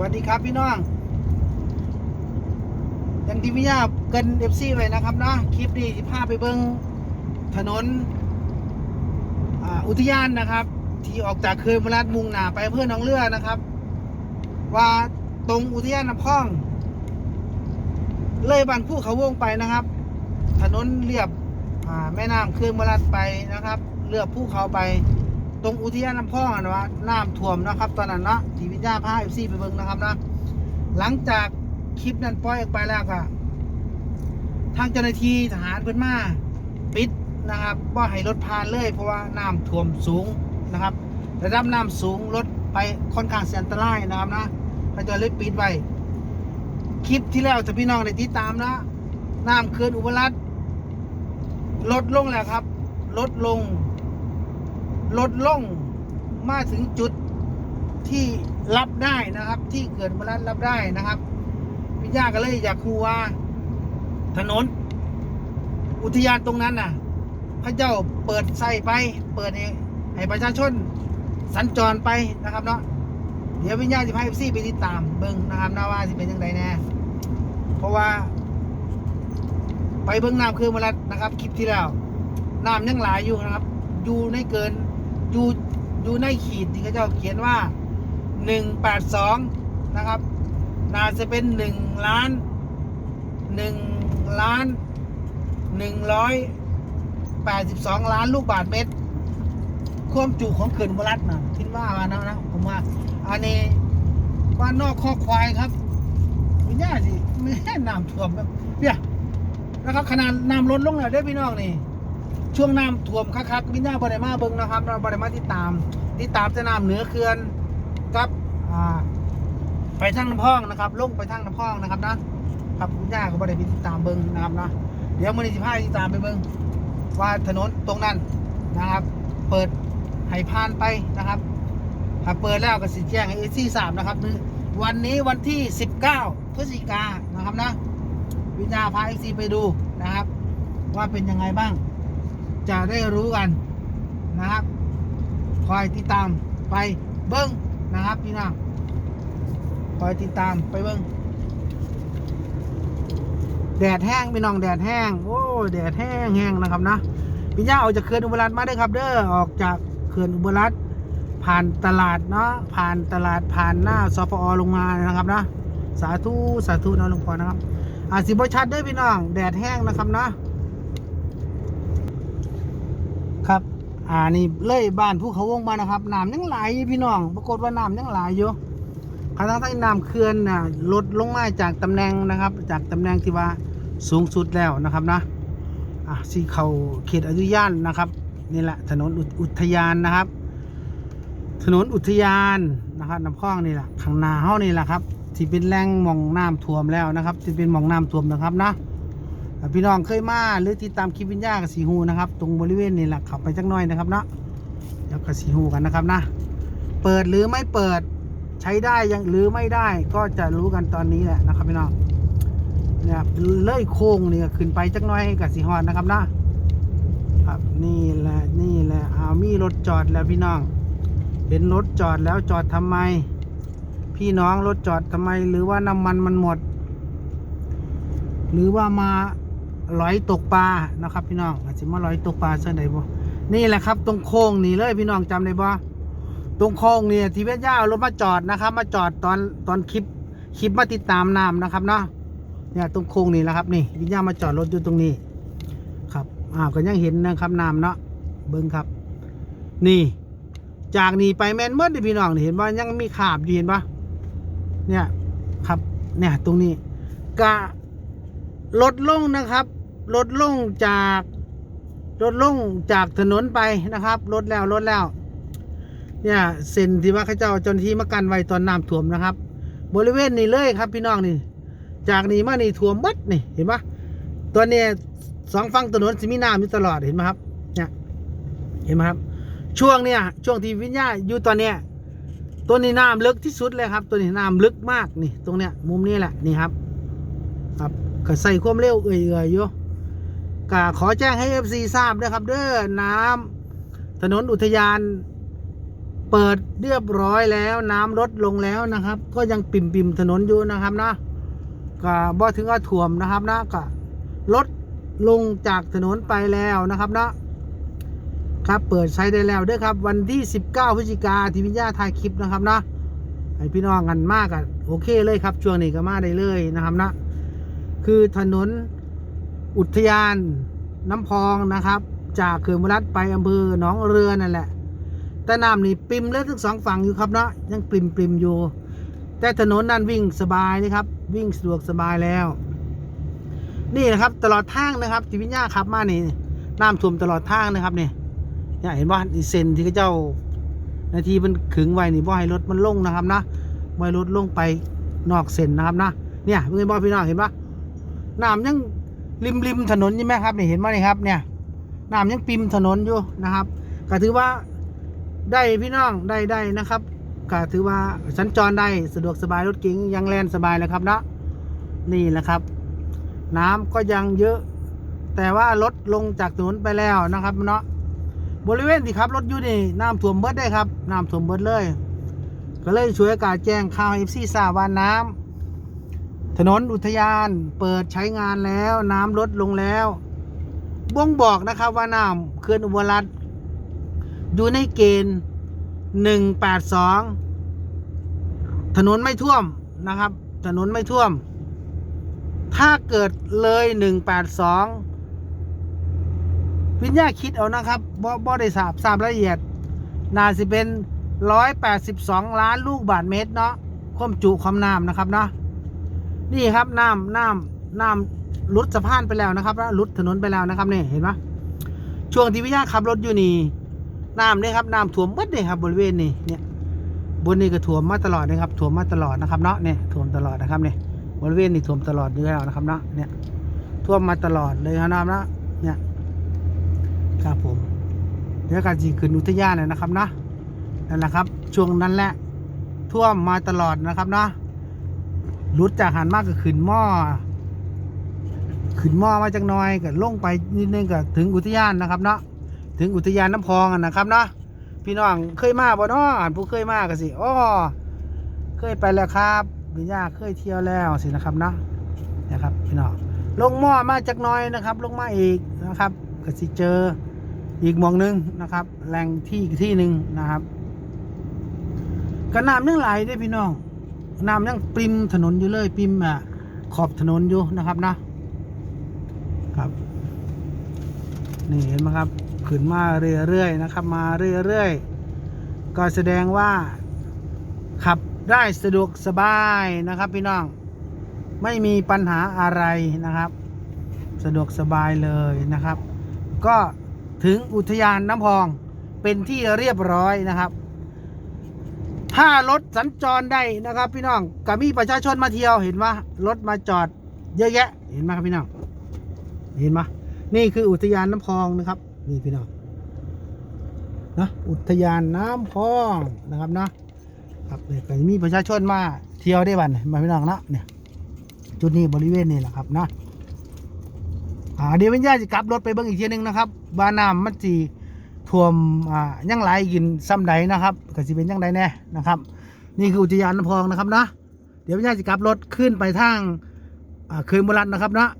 วัสดีครับพี่น้องอย่างที่พี่ยาเกินเอฟซีไว้นะครับเนาะคลิปนี้ที่พาไปเบิ้งถนนอ,อุทยานนะครับ ที่ออกจากเคืนมรัดมุงหนาไปเพื่อหนองเรือนะครับ ว่าตรงอุทยานน้ำพอง เลยบ้านผู้เขาวงไปนะครับ ถนนเรียบแม่น้ำเคืนมรัดไปนะครับเลือบภูเขาไป ตรงอุทยานน้ำพองอนะว่าน้ำท่วมนะครับ ตอนนั้นเนาะทีวิญญาพาเอฟซีไปเบิ่งนะครับนะหลังจากคลิปนั้นปล่อยออกไปแล้วก็ทางเจ้าหน้าที่ทหารเพิ่นมาปิดนะครับว่าให้รถผ่านเลย เพราะว่าน้ำท่วมสูงนะครับระดับน้ำสูงรถไปค่อนข้างเสี่ยงอันตรายนะครับนะเขาจะเลยปิดไว้คลิปที่แล้วถ้าพี่น้องได้ติดตามนะน้ำเขื่อนอุบลรัตลดลงแล้วครับ ลดลง ลดลงมาถึงจุดที่รับได้นะครับ ที่เกิดมารับรับได้นะครับพี่ย่าก็เลยอยากคูว่าถนน อุทยานตรงนั้นน่ะเขาเจ้าเปิดใส่ไป เปิดให้ใหประชาชน สัญจรไปนะครับเนาะเดี๋ยววิญญาณจะพาเอฟซีไปติดตามเบิ้งนะครับนะว่าจะเป็นยังไงแน่เพราะว่า ไปเบิ้งน้ำคือมาแล้วนะครับ คลิปที่แล้วน้ำยังหลายอยู่นะครับ อยู่ในเกิน อยู่อยู่ในขีดที่เขาเจ้าเขียนว่าหนึ่งแปดสองนะครับน่าจะเป็นหนึ่งล้านหนึ่งล้านหนึ่งร้อยแปดสิบสองล้านลูกบาทเมตร ความจุของเขื่อนบรัดนะคิดว่าานะนะผมว่า อันนี้บ้านนอกคอควายครับไม่น่าสิไม่แน่น้ำท่วมแบบเนี่ยนะครับขนาดน้ำลดลงแล้วได้พี่น้องนี่ ช่วงน้ำท่วมคักๆมิน่าบริมาเบิงนะครับเราบริมาติดตามติดตามจะน้ำเหนือเขื่อนกับอ่าไปทางน้ำพองนะครับลงไปทางน้ำพองนะครับนะครับมิน่าก็บริไปติดตามเบิงนะครับนะเดี๋ยวมือนี้สิพาติดตามไปเบิงว่าถนนตรงนั้นนะครับ เปิดให้ผ่านไปนะครับถ้าเปิดแล้วก็สิแจ้งให้เอซี่สามนะครับวันนี้วันที่ 19 พฤศจิกายนนะครับนะวิญญาพาเอซีไปดูนะครับ ว่าเป็นยังไงบ้าง จะได้รู้กันนะครับ คอยติดตามไปเบิ้งนะครับพี่น้องคอยติดตามไปเบิ้งแดดแห้งพี่น้องแดดแห้งโอ้แดดแห้งแห้งนะครับนะพี่ย่าออกจากเขื่อนอุบลรัตน์มาเด้ครับ เด้อออกจากเขื่อนอุบลรัตน์ผ่านตลาดเนาะผ่านตลาดผ่านหน้าสปอลงมานะครับนะสาธุสาธุนะหลวงพ่อนะครับอาสิบชัดด้อพี่น้อง แดดแห้งนะครับนะ ครับ อ่านี่เลยบ้านภูเขาวงมานะครับน้ำยังไหลอยู่พี่น้อง ปรากฏว่าน้ำยังไหลอยู่ขณะที่น้ำเขื่อนนะลดลงมาจากตำแหน่งนะครับ จากตำแหน่งที่ว่าสูงสุดแล้วนะครับนะอะสีเขาเขตอนุญาตนะครับนี่แหละถนนอุทยานนะครับ ถนนอุทยานนะครับน้ำคลองนี่แหละข้างนาเฮานี่แหละครับที่เป็นแหล่งมองน้ำท่วมแล้วนะครับที่เป็นมองน้ำท่วมนะครับนะ พี่น้องเคยมาหรือติดตามคลิปวิญญากับสีหูนะครับ ตรงบริเวณนี้แหละขับไปจักหน้อยนะครับเนาะแล้วก็สีหูกันนะครับนะเปิดหรือไม่เปิดใช้ได้ยังหรือไม่ได้ก็จะรู้กันตอนนี้แหละนะครับพี่น้องเนี่ยเลื่อยโค้งนี่ก็ขึ้นไปจักหน้อยให้กับสีหอดนะครับนะครับนี่แหละนี่แหละเอามีรถจอดแล้วพี่น้องเห็นรถจอดแล้วจอดทำไม พี่น้องรถจอดทำไม หรือว่าน้ำมันมันหมด หรือว่ามา ลอยตกปลานะครับ พี่น้องอาจจะมาลอยตกปลาเส้นใดบ่นี่แหละครับ ตรงโค้งนี่เลยพี่น้องจำได้บ่ตรงโค้งนี่ที่เพชรย่ารถมาจอดนะครับ มาจอดตอนตอนคลิปคลิปมาติดตามน้ำนะครับเนาะเนี่ยตรงโค้งนี่แหละครับนี่วิญญามาจอดรถอยู่ตรงนี้ ครับอ้าวก็ยังเห็นนะครับน้ำเนาะเบิ้งครับ นี่ จากนี่ไปแมนเมื่อพี่น้องเห็นว่ายังมีขาบอยู่เห็นปะเนี่ยครับเนี่ยตรงนี้กะลดลงนะครับ ลดลงจากลดลงจากถนนไปนะครับลดแล้วลดแล้ว เนี่ยเส้นที่ว่าเขาเจ้าจนที่มากันไว้ตอนน้ำท่วมนะครับ บริเวณนี้เลยครับพี่น้องนี่ จากนี้มานี่ท่วมหมัดนี่เห็นปะตัวเนี้ยสองฝั่งถนนจะมีน้ำอยู่ตลอดเห็นไหมครับเนี่ยเห็นไหมครับ ช่วงเนี่ยช่วงที่วิญญาอยู่ตอนเนี้ยตัวนี้น้ำลึกที่สุดเลยครับ ตัวนี้น้ำลึกมากนี่ ตรงเนี้ยมุมนี้แหละนี่ครับ ครับก็ใส่ความเร็วเอื่อยๆอยู่ ก็ขอแจ้งให้ FC ทราบด้วยครับ เด้อน้ำถนนอุทยาน เปิดเรียบร้อยแล้วน้ำลดลงแล้วนะครับ ก็ยังปิ่มปิ่มๆถนนอยู่นะครับนะก็บ่ถึงกับท่วมนะครับนะก็ลดลงจากถนนไปแล้วนะครับนะครับ เปิดใช้ได้แล้วเด้วยครับ วันที่ 19พฤศจิกาที่วิญญาถ่ายคลิปนะครับนะให้พี่น้องกันมากอะโอเคเลยครับช่วงนี้ก็มาได้เลยนะครับนะ คือถนน อุทยานน้ำพองนะครับ จากเขื่อนมรัดไปอำเภอหนองเรือนั่นแหละ แต่น้ำนี่ปริมเลยทั้งสองฝั่งอยู่ครับเนาะยังปริมปริมอยู่ แต่ถนนนั้นวิ่งสบายนะครับ วิ่งสะดวกสบายแล้ว นี่นะครับตลอดทางนะครับที่วิญญาขับมานี่น้ำท่วมตลอดทางนะครับเนี่ยเนี่ยเห็นว่าเซนที่เขาเจ้านาทีมันขึงไว้นี่บ่ให้รถมันลงนะครับนะบ่ให้รถลงไปนอกเส้นนะครับนะเนี่ยเพื่อนบ่พี่น้องเห็นปะน้ำยัง ริมริมถนนใช่ไหมครับเนี่ยเห็นไหมนี่ครับเนี่ยน้ำยังปิมถนนอยู่นะครับก็ถือว่าได้พี่น้องได้ได้นะครับก็ถือว่าสัญจรได้สะดวกสบายรถเก๋งยังแล่นสบายเลยครับนะนี่แหละครับ น้ำก็ยังเยอะ แต่ว่าลดลงจากถนนไปแล้วนะครับเนาะบริเวณที่ขับรถอยู่นี่น้ำท่วมเบิดได้ครับน้ำท่วมเบิดเลย ก็เลยช่วยกาแจ้งข่าวเอฟซีทราบว่าน้ำ ถนนอุทยานเปิดใช้งานแล้วน้ำลดลงแล้ว บ่งบอกนะครับว่าน้ำเขื่อนอุบลรัฐอยู่ในเกณฑ์หนึ่งแปดสองถนนไม่ท่วมนะครับ ถนนไม่ท่วม ถ้าเกิดเลยหนึ่งแปดสองวิญญาคิดเอานะครับบ่บ่ได้ทราบทราบรายละเอียดน่าสิเป็นร้อยแปดสิบสองล้านลูกบาทเมตรเนาะความจุความน้ำนะครับเนาะ นี่ครับน้ำน้ำน้ำลุดสะพานไปแล้วนะครับแล้วลุดถนนไปแล้วนะครับนี่เห็นปะช่วงที่วิญญาขับรถอยู่นี่น้ำเนี่ยครับน้ำท่วมหมดเลยครับบริเวณนี้เนี่ยบนนี้ก็ท่วมมาตลอดนะครับท่วมมาตลอดนะครับเนาะเนี่ยท่วมตลอดนะครับเนี่ยบริเวณนี้ท่วมตลอดอยู่แล้วนะครับเนาะเนี่ยท่วมมาตลอดเลยครับน้ำนะเนี่ยครับผมเดี๋ยวการจีขึ้นอุทยานเลยนะครับนะนั่นแหละครับ ช่วงนั้นแหละท่วมมาตลอดนะครับเนาะ รุดจากหันมากก็ขึ้นหม้อขึ้นหม้อมาจากน้อยก็ลงไปนิดนึงก็ถึงอุทยานนะครับเนาะถึงอุทยานน้ำพองนะครับเนาะพี่น้องเคยมาบ่เนาะอ่านผู้เคยมากันสิอ้อเคยไปแล้วครับพี่ย่าเคยเที่ยวแล้วสินะครับเนาะนะครับพี่น้องลงหม้อมาจากน้อยนะครับ ลงมาอีกนะครับก็สิเจออีกหมองหนึงนะครับแหล่งที่ที่หนึ่งนะครับก็น้ำยังไหลได้พี่น้อง น้ำยังปริมถนนอยู่เลยปริมอะขอบถนนอยู่นะครับนะครับนี่เห็นไหมครับขึ้นมาเรื่อยๆนะครับ มาเรื่อยๆก็แสดงว่าขับได้สะดวกสบายนะครับพี่น้องไม่มีปัญหาอะไรนะครับ สะดวกสบายเลยนะครับ ก็ถึงอุทยานน้ำพองเป็นที่เรียบร้อยนะครับ ถ้ารถสัญจรได้นะครับ พี่น้องก็มีประชาชนมาเที่ยวเห็นว่ารถมาจอดเยอะแยะ เห็นไหมครับพี่น้อง เห็นไหมนี่คืออุทยานน้ำพองนะครับนี่พี่น้องนะอุทยานน้ำพองนะครับนะครับเนี่ยก็มีประชาชนมาเที่ยวได้บันมาพี่น้องนะเนี่ยจุดนี้บริเวณนี้แหละครับนะอ่าเดี๋ยววิญญาณจะกลับรถไปเบิ่งอีกทีหนึงนะครับบานน้ำมันจี ท่วมอ่ายังไหลกินซ้ำใดนะครับก็สิเป็นยังไดแน่นะครับ นี่คืออุทยานน้ำพองนะครับเนาะเดี๋ยววิญญาณจะกลับรถขึ้นไปทางอ่าเขื่อนบุรันนะครับเนาะ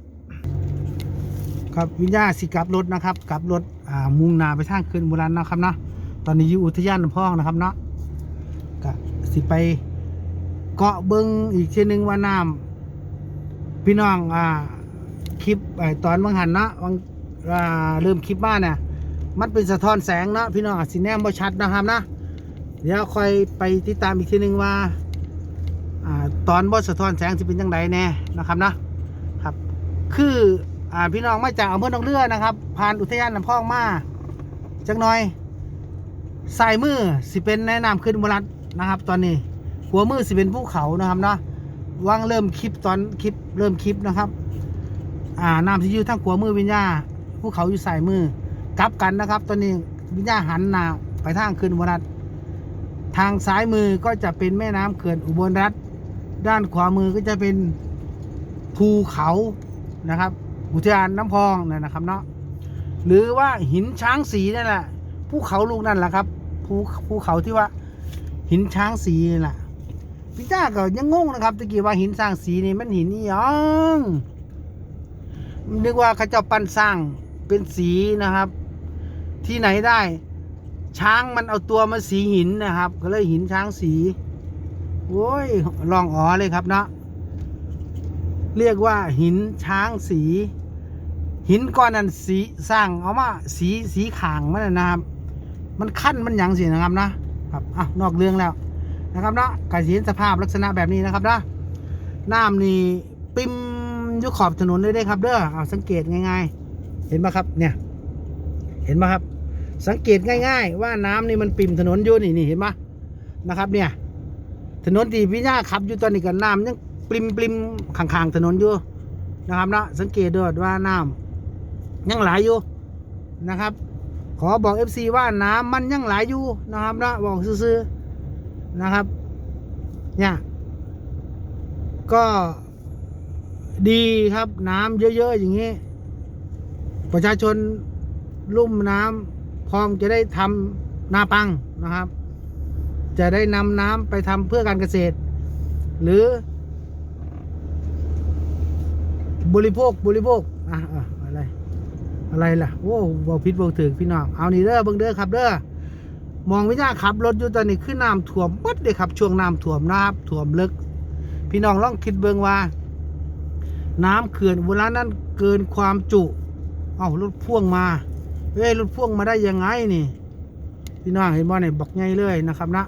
ครับวิญญาณสิกลับรถนะครับกลับรถอ่ามุ่งหน้าไปทางเขื่อนบุรันนะครับนะตอนนี้อยู่อุทยานน้ำพองนะครับเนาะก็สิไปเกาะเบิ่งอีกทีหนึ่งว่าน้ำพี่น้องอ่าคลิปตอนบางหันเนาะบางอ่าเริ่มคลิปมานเนี่ย มันเป็นสะท้อนแสงเนาะพี่น้องอาจสิแนมบ่ชัดนะครับนะ เดี๋ยวคอยไปติดตามอีกทีหนึงว่าอตอนบ่สะท้อนแสงจะเป็นยังไงแน่นะครับนะครับ คืออพี่น้องมาจากอำเภอหนองเรือนะครับ ผ่านอุทยานลำพองมาจักหน่อยสายมือสิเป็นแนะนำขึ้นบรัดนะครับ ตอนนี้หัวมือสิเป็นภูเขานะครับเนาะวางเริ่มคลิปตอนคลิปเริ่มคลิปนะครับ อ่าน้ำที่อยู่ทางขวมือวิญญาภูเขาอยู่สายมือ กลับกันนะครับตอนนี้วิญญาหันนาไปทางเขื่อนอุบลรัฐทางซ้ายมือก็จะเป็นแม่น้ำเขื่อนอุบลรัฐ ด้านขวามือก็จะเป็นภูเขานะครับอุทยานน้ำพองนั่นนะครับเนาะหรือว่าหินช้างสีนั่นแหละภูเขาลูกนั่นแหละครับภูภูเขาที่ว่าหินช้างสีนี่แหละพี่จ้าก็ยังงงนะครับตะกี้ว่าหินสร้างสีนี่มันหินนี่ยังนึกว่าเขาจ้าปั้นสร้างเป็นสีนะครับ ที่ไหนได้ ช้างมันเอาตัวมาสีหินนะครับ ก็เลยหินช้างสีโอ้ยลองอ๋อเลยครับเนาะเรียกว่าหินช้างสี หินก้อนนั้นสีสร้างเอามาสีสีขางมันนะครับ มันขั้นมันหยังสินะครับนะครับอะนอกเรื่องแล้วนะครับเนาะกาสิเห็นสภาพลักษณะแบบนี้นะครับนะน้ำนี่ปิมยุขอบถนนเลยได้ครับเด้อเอาสังเกตง่ายๆ เห็นไหมครับเนี่ย เห็นไหมครับ สังเกตง่าย ๆ ว่าน้ำนี่มันปิ่มถนนอยู่นี่นี่เห็นไหมนะครับเนี่ย ถนนที่พี่ย่าขับอยู่ตอนนี้กับน้ำยังปริมปริมข้างๆถนนอยู่นะครับนะสังเกตด้วยว่าน้ำยังไหลอยู่นะครับ ขอบอก FC ว่าน้ำมันยังไหลอยู่นะครับนะบอกซื่อๆนะครับเนี่ยก็ดีครับน้ำเยอะ ๆ อย่างนี้ ประชาชน ลุ่มน้ำพร้อมจะได้ทำนาปังนะครับ จะได้นำน้ำไปทำเพื่อการเกษตร หรือบริโภคบริโภคอะอะอะไร อะไรล่ะโอ้บอพิษบอถึงพี่น้องเอานี่เด้อเบิ่งเด้อครับเด้อมองวิญญาขับรถอยู่ตอนนี้ขึ้นน้ำท่วมมัดเลยครับ ช่วงน้ำท่วมนะครับท่วมลึก พี่น้องลองคิดเบิ่งว่า น้ำเขื่อนเวลานั้นเกินความจุ เอ้ารถพ่วงมา เอ้ยรถพ่วงมาได้ยังไงนี่ พี่น้องเห็นบ่เนี่ยบักใหญ่เลยนะครับนะ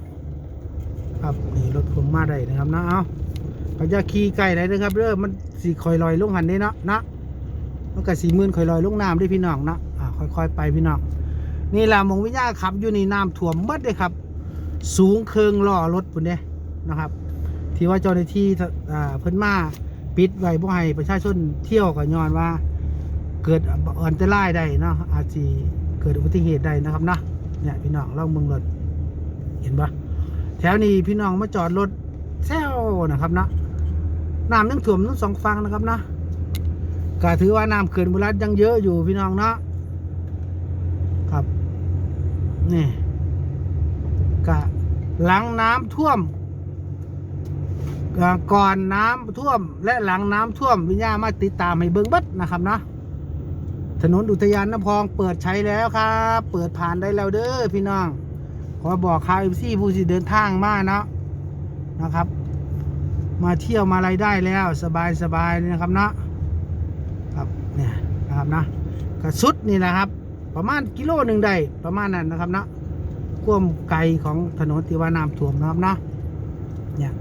ครับนี่รถพ่วงมาได้นะครับนะเอาเขาจะขี่ไก่ได้นะครับเด้อมันสีคอยลอยลงหันได้เนาะนะมันก็สีมื่นคอยลอยลงน้ำได้พี่น้องนะอ่าค่อยๆไปพี่น้องนี่แหละมงวิญญาขับอยู่ในน้ำท่วมหมดเลยครับ สูงเคิงล้อรถปุ่นเด้นะครับ ที่ว่าเจ้าหน้าที่อ่าเพิ่นมาปิดไว้บ่ให้ประชาชนเที่ยวก็ย้อนว่า เกิดอันตรายได้เนาะอาจจะเกิดอุบัติเหตุได้นะครับนะเนี่ยพี่น้องลองเบิ่งรถเห็นปะแถวนี้พี่น้องมาจอดรถแซวนะครับนะน้ำยังท่วมทั้งสองฝั่งนะครับนะก็ถือว่าน้ำเขื่อนบุรีรัมย์ยังเยอะอยู่พี่น้องเนาะครับนี่ก็หลังน้ำท่วมก่อนน้ำท่วมและหลังน้ำท่วมวิญญามาติดตามให้เบิ่งบัดนะครับนะ ถนนอุทยานน้ำพองเปิดใช้แล้วครับ เปิดผ่านได้แล้วเด้อพี่น้อง ขอบอกข่าวเอฟซีผู้ที่เดินทางมาเนาะนะครับ มาเที่ยวมาอะไรได้แล้วสบายสบายเลยนะครับเนาะครับเนี่ยนะครับนะกระสุดนี่นะครับ ประมาณกิโลหนึ่งได้ประมาณนั้นนะครับเนาะควมไกลของถนนที่ว่าน้ำท่วมนะครับเนาะเนี่ย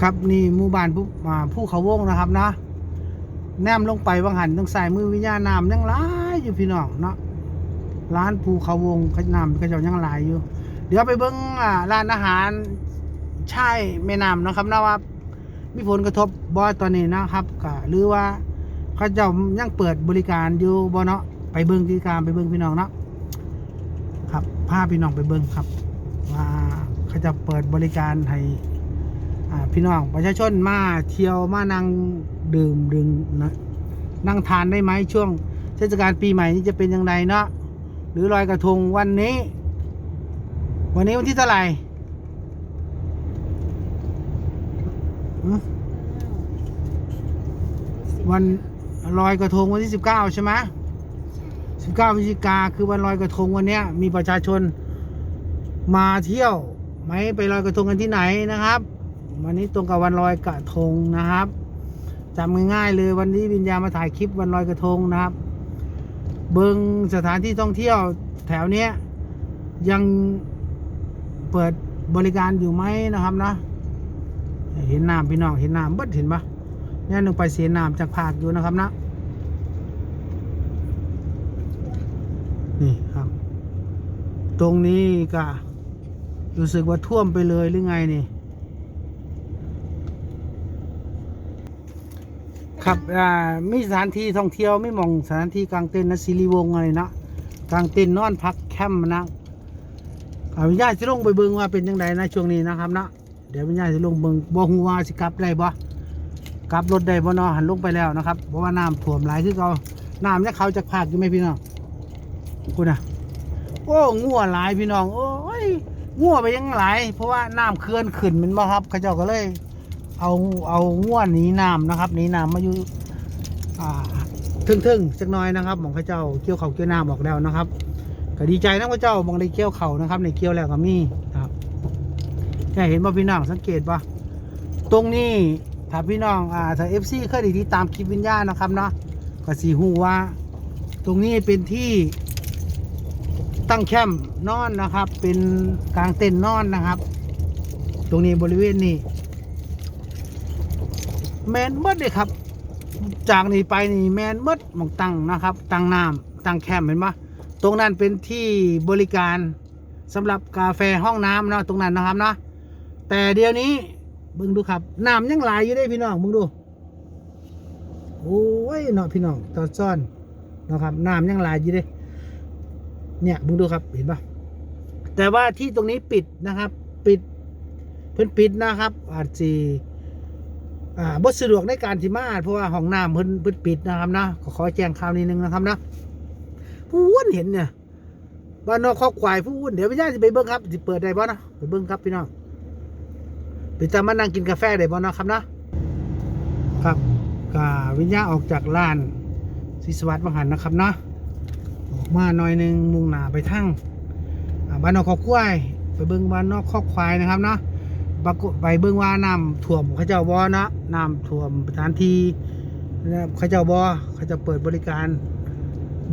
ครับนี่หมู่บ้านผู้อ่าผู้เขาวงนะครับเนาะ แนมลงไปวังหันต้องใส่มือวิญญาณน้ำยังหลายอยู่พี่น้องเนาะร้านภูเขาวงขาน้ำเขาเจ้ายังหลายอยู่ เดี๋ยวไปเบิ้งอ่าร้านอาหารใช่แม่น้ำนะครับนะว่ามีผลกระทบบอตอนนี้นะครับก็หรือว่าเขาจ้ายังเปิดบริการอยู่บ่เนาะไปเบิ้งกิจการไปเบิ้งพี่น้องเนาะครับพาพี่น้องไปเบิ้งครับว่าเขาจะเปิดบริการให้ พี่น้องประชาชนมาเที่ยวมานั่งดื่มดื่มนะนั่งทานได้ไหมช่วงเทศกาลปีใหม่นี้จะเป็นยังไงเนาะหรือลอยกระทงวันนี้ วันนี้วันที่เท่าไหร่หืมวันลอยกระทงวันที่สิบเก้าใช่ไหมสิบเก้าพฤศจิกาคือวันลอยกระทงวันเนี้ยมีประชาชนมาเที่ยวไหมไปลอยกระทงกันที่ไหนนะครับ วันนี้ตรงกับวันลอยกระทงนะครับจำง่ายๆเลยวันนี้วิญญาณมาถ่ายคลิปวันลอยกระทงนะครับ เบิงสถานที่ท่องเที่ยวแถวเนี้ยยังเปิดบริการอยู่ไหมนะครับนะเห็นน้ำพี่น้องเห็นน้ำเบิดเห็นปะเนี่ยหนึ่งไปเสียน้ำจากภาคอยู่นะครับนะนี่ครับ ตรงนี้ก็รู้สึกว่าท่วมไปเลยหรือไงนี่ ครับอ่ามีสถานที่ท่องเที่ยวไม่มองสถานที่กลางเต็นท์นะสิริวงศ์อะไรนะกลางเต็นท์นอนพักแคมป์นะเอาวิญญาณสิลงไปเบิ่งว่าเป็นยังไงนะช่วงนี้นะครับนะเดี๋ยววิญญาณสิลงเบิ่งบ่ฮู้ว่าสิกลับได้บ่กลับรถได้บ่เนาะหันลงไปแล้วนะครับเพราะว่าน้ำท่วมหลายคือเขาน้ำเนี่ยเขาจะพากอยู่ไหมพี่น้องคุณนะโอ้งัวหลายพี่น้องโอ้ยงัวไปยังหลายเพราะว่าน้ำเขื่อนขึ้นมันบ่ครับเขาเจ้าก็เลย เอาเอางัวหนีน้ำนะครับนีน้ำมาอยู่อ่าทึ่งๆสักน้อยนะครับของเขาเจ้าเกี่ยวเขาเกี่ยวน้ำบอกแล้วนะครับก็ดีใจนะพระเจ้ามองได้เกี่ยวเขานะครับ ในเกี่ยวแล้วก็มีครับเนี่ยเห็นว่าพี่น้องสังเกตว่าตรงนี้ถ้าพี่น้องอ่าถ้าเอฟซีเคยด้ติดตามคลิปวิญญาณนะครับเนาะก็สีหูว่า ตรงนี้เป็นที่ตั้งแคมป์นอนนะครับ เป็นกลางเต็นท์นอนนะครับ ตรงนี้บริเวณนี้ แมนเมดเลยครับ จากนี้ไปนี่แมนเมดมองตั้งนะครับ ตั้งน้ำตั้งแคมเห็นปะตรงนั้นเป็นที่บริการสำหรับกาแฟห้องน้ำเนาะตรงนั้นนะครับเนาะแต่เดี๋ยวนี้เบิ่งดูครับน้ำยังไหลอยู่ได้พี่น้องเบิ่งดูโอ้ยเนาะพี่น้องตอนซ่อนนะครับน้ำยังไหลอยู่ได้เนี่ยเบิ่งดูครับเห็นปะแต่ว่าที่ตรงนี้ปิดนะครับ ปิดเพิ่นปิดนะครับอาจจะ อ่าบ่สะดวกในการที่มาเพราะว่าห้องน้ำเพิ่นเพิ่นปิดนะครับนะขอขอแจ้งข่าวนิดนึงนะครับนะผู้อ้วนเห็นเนี่ยบ้านนอกข้อควายผู้อ้วนเดี๋ยวพี่ย่าจะไปเบิ้งครับจะเปิดได้บ่นะไปเบิ้งครับพี่น้องไปตามมานั่งกินกาแฟได้บ่นะครับเนาะครับกาวิญญาออกจากร้านศิสวัสดิ์มหันนะครับเนาะออกมาหน่อยนึงมุ่งหน้าไปทั้งบ้านนอกข้อควายไปเบิ้งบ้านนอกข้อควายนะครับเนาะ ปรากฏไปเบิ้องว่าน้ำท่วมเขาเจ้าบ่เนะน้ำท่วมสถานที่นะครับเขาเจ้าบ่เขาจะเปิดบริการ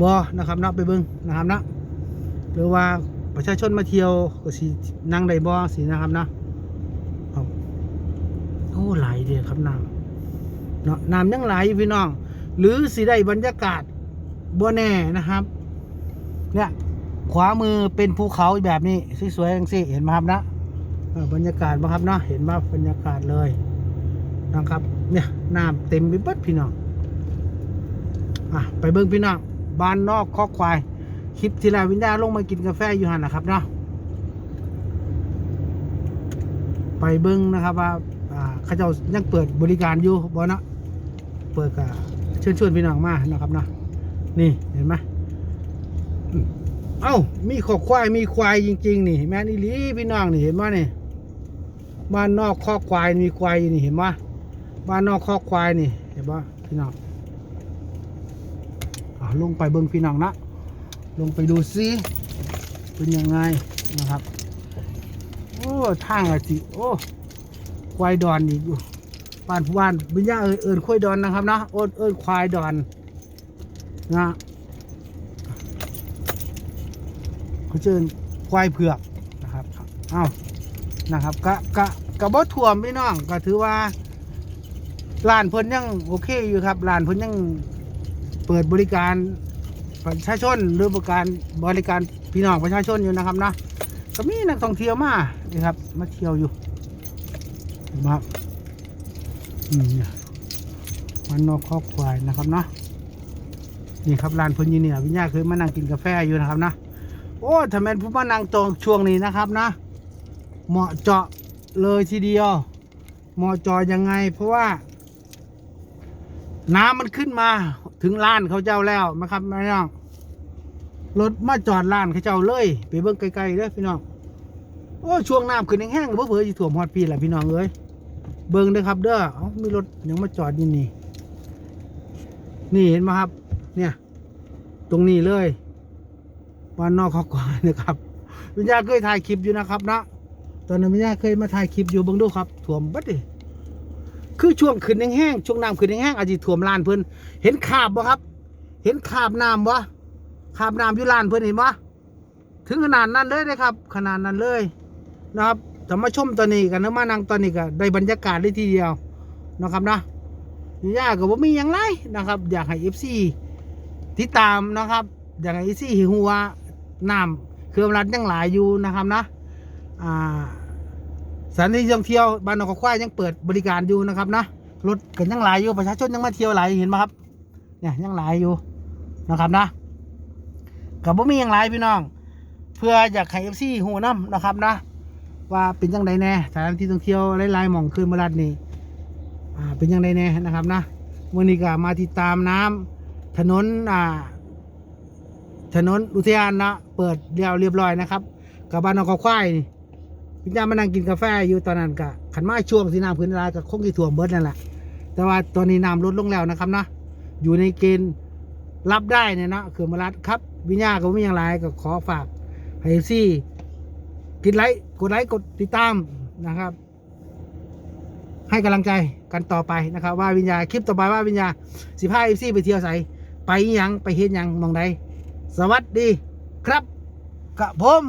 บอนะครับเนาะไปเบิ้องนะครับเนาะหรือว่าประชาชนมาเที่ยวก็สินั่งได้บอสินะครับเนาะโอ้ไหลายเดียครับน้ำเนาะน้ำยังไหลอยู่พี่น้อง หรือสิได้บรรยากาศบัวแน่นะครับเนี่ยขวามือเป็นภูเขาแบบนี้สวยๆจังสิเห็นไหมครับนะ บรรยากาศบ่ครับเนาะเห็นว่าบรรยากาศเลยนะครับ เนี่ยน้ำเต็มไปเบิดพี่น้องอะไปเบิ้งพี่น้องบ้านนอกคอกควาย คลิปที่แล้ววินดาลงมากินกาแฟอยู่หันนะครับเนาะไปเบิ้งนะครับว่าอ่าเขาเจ้ายังเปิดบริการอยู่บ่เนาะเปิดกับเชิญชวนพี่น้องมานะครับเนาะนี่เห็นไหมเอ้ามีขอกควายมีควายจริง ๆ นี่แม่นอีลีพี่น้องนี่เห็นไหมนี่ บ้านนอกคอกควายมีควายนี่เห็นไหมบ้านนอกคอกควายนี่เห็นปะพี่น้องอะลงไปเบิ้งพี่น้องนะลงไปดูซิเป็นยังไงนะครับโอ้ทางอะจิโอ้ควายดอนอีกบ้านผู้บ้านบิญญาเอิญเอิญควายดอนนะครับนะโอนเอิญควายดอนนะเขาเจอควายเผือกนะครับอ้าว นะครับกะกะกะบ่ถ่วมพี่น้องก็ถือว่าร้านเพิ่นยังโอเคอยู่ครับร้านเพิ่นยังเปิดบริการประชาชนหรือบริการบริการพี่น้องประชาชนอยู่นะครับนะก็มีนักท่องเที่ยวมานี่ครับ มาเที่ยวอยู่มครับอืมมันนอกคอกควายนะครับเนาะนี่ครับร้านพนอยินเนี่ยวิญญาเคยมานั่งกินกาแฟอยู่นะครับนะโอ้ถ้าแม่นผู้มานั่งตรงช่วงนี้นะครับนะ เหมาะเจาะเลยทีเดียว เหมาะเจาะยังไง เพราะว่า น้ำมันขึ้นมา ถึงร้านเขาเจ้าแล้วนะครับพี่น้องรถมาจอดร้านเขาเจ้าเลย ไปเบิ่งไกลๆเด้อพี่น้องโอ้ช่วงน้ำขึ้นแห้งๆเผื่อๆจะถ่วมฮอดปีแหละพี่น้องเอ้ยเบิ่งเด้อครับ เด้อเอ้ามีรถยังมาจอดอยู่นี่นี่เห็นไหมครับ เนี่ย ตรงนี้เลยบ้านนอกเขาก่อนนะครับวิญญาเคยถ่ายคลิปอยู่นะครับนะ ตอนนั้นวิญญาเคยมาถ่ายคลิปอยู่เบิ่งดูครับถ่วมบัดดิคือช่วงขึ้นแห้งๆช่วงน้ำขึ้นแห้งๆอาจจะท่วมลานเพิ่นเห็นขาบบ่ครับ เห็นขาบน้ำบ่ขาบน้ำอยู่ลานเพิ่นเห็นบ่ถึงขนาดนั้นเลยนะครับ ขนาดนั้นเลยนะครับจะมาชมตอนนี้กันนะมานั่งตอนนี้ก็ได้บรรยากาศได้ทีเดียวนะครับนะย่าก็บ่มีหยังไรนะครับ อยากให้ FC ติดตามนะครับ อยากให้ FC เห็นหัวน้ำเครื่องรัดยังหลายอยู่นะครับนะอ่า สถานที่ท่องเที่ยวบ้านนอกควายยังเปิดบริการอยู่นะครับนะรถกันยังหลายอยู่ประชาชนยังมาเที่ยวหลายเห็นไหมครับเนี่ยยังหลายอยู่นะครับนะกับบ่มียังหลายพี่น้อง เพื่ออยากให้เอฟซีหูน้ำนะครับนะ ว่าเป็นยังไงแน่สถานที่ท่องเที่ยวหลายๆหม่องคืนบรัดนี่อ่าเป็นยังไงแน่นะครับนะวันนี้ก็มาติดตามน้ำถนนอ่าถนนอุทยานนะเปิดเรียวเรียบร้อยนะครับ กับบ้านนอกควายนี่ วิญญาณมานั่งกินกาแฟอยู่ตอนนั้นกะขันมาช่วงสีน้ำพื้นลากับคงที่ถ่วมเบิร์ดนั่นแหละแต่ว่าตอนนี้น้ำลดลงแล้วนะครับเนาะอยู่ในเกณฑ์รับได้เนี่ยเนาะเขื่อมารัดครับวิญญาก็ไม่อย่างไรก็ขอฝากให้ซี่กดไลค์กดไลค์กดติดตามนะครับ ให้กำลังใจกันต่อไปนะครับ ว่าวิญญาคลิปต่อไปว่าวิญญาสิพาเอฟซีไปเที่ยวใสไปยังไปเฮ็ดยังมองใดสวัสดีครับกับผม